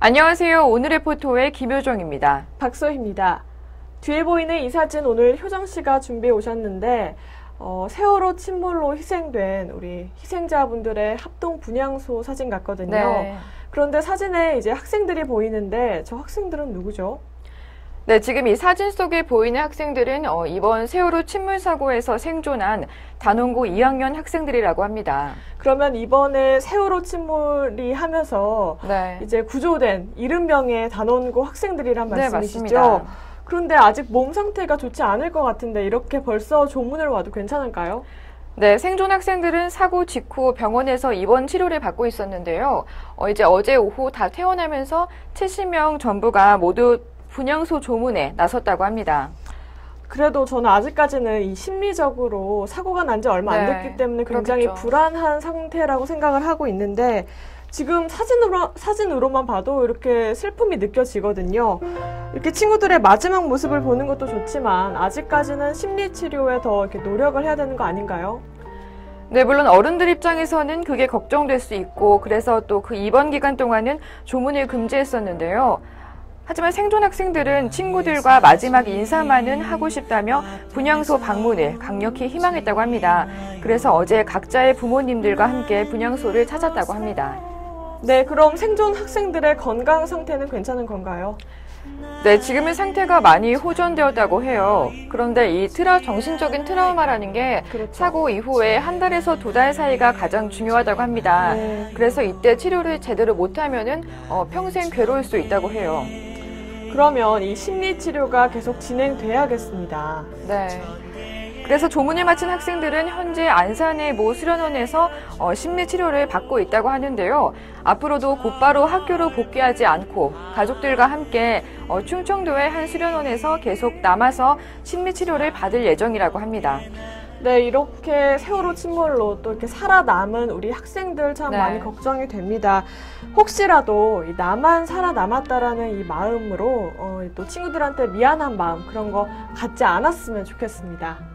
안녕하세요. 오늘의 포토의 김효정입니다. 박소희입니다. 뒤에 보이는 이 사진 오늘 효정 씨가 준비해 오셨는데 어, 세월호 침몰로 희생된 우리 희생자분들의 합동 분향소 사진 같거든요. 네. 그런데 사진에 이제 학생들이 보이는데 저 학생들은 누구죠? 네, 지금 이 사진 속에 보이는 학생들은 어, 이번 세월호 침몰 사고에서 생존한 단원고 2학년 학생들이라고 합니다. 그러면 이번에 세월호 침몰이 하면서 네. 이제 구조된 70명의 단원고 학생들이란 네, 말씀이시죠? 맞습니다. 그런데 아직 몸 상태가 좋지 않을 것 같은데 이렇게 벌써 조문을 와도 괜찮을까요? 네, 생존 학생들은 사고 직후 병원에서 입원 치료를 받고 있었는데요. 어, 이제 어제 오후 다 퇴원하면서 70명 전부가 모두 분향소 조문에 나섰다고 합니다. 그래도 저는 아직까지는 이 심리적으로 사고가 난 지 얼마 안 네, 됐기 때문에 굉장히 그렇겠죠. 불안한 상태라고 생각을 하고 있는데 지금 사진으로 사진으로만 봐도 이렇게 슬픔이 느껴지거든요. 이렇게 친구들의 마지막 모습을 보는 것도 좋지만 아직까지는 심리 치료에 더 이렇게 노력을 해야 되는 거 아닌가요? 네, 물론 어른들 입장에서는 그게 걱정될 수 있고 그래서 또 그 입원 기간 동안은 조문을 금지했었는데요. 하지만 생존 학생들은 친구들과 마지막 인사만은 하고 싶다며 분향소 방문을 강력히 희망했다고 합니다. 그래서 어제 각자의 부모님들과 함께 분향소를 찾았다고 합니다. 네, 그럼 생존 학생들의 건강 상태는 괜찮은 건가요? 네, 지금은 상태가 많이 호전되었다고 해요. 그런데 이 트라 정신적인 트라우마라는 게 그렇죠. 사고 이후에 한 달에서 두 달 사이가 가장 중요하다고 합니다. 네. 그래서 이때 치료를 제대로 못하면은 어, 평생 괴로울 수 있다고 해요. 그러면 이 심리 치료가 계속 진행돼야겠습니다. 네. 그래서 조문을 마친 학생들은 현재 안산의 모 수련원에서 어, 심리 치료를 받고 있다고 하는데요. 앞으로도 곧바로 학교로 복귀하지 않고 가족들과 함께 어, 충청도의 한 수련원에서 계속 남아서 심리 치료를 받을 예정이라고 합니다. 네, 이렇게 세월호 침몰로 또 이렇게 살아남은 우리 학생들 참 네. 많이 걱정이 됩니다. 혹시라도 이 나만 살아남았다라는 이 마음으로 어, 또 친구들한테 미안한 마음 그런 거 갖지 않았으면 좋겠습니다.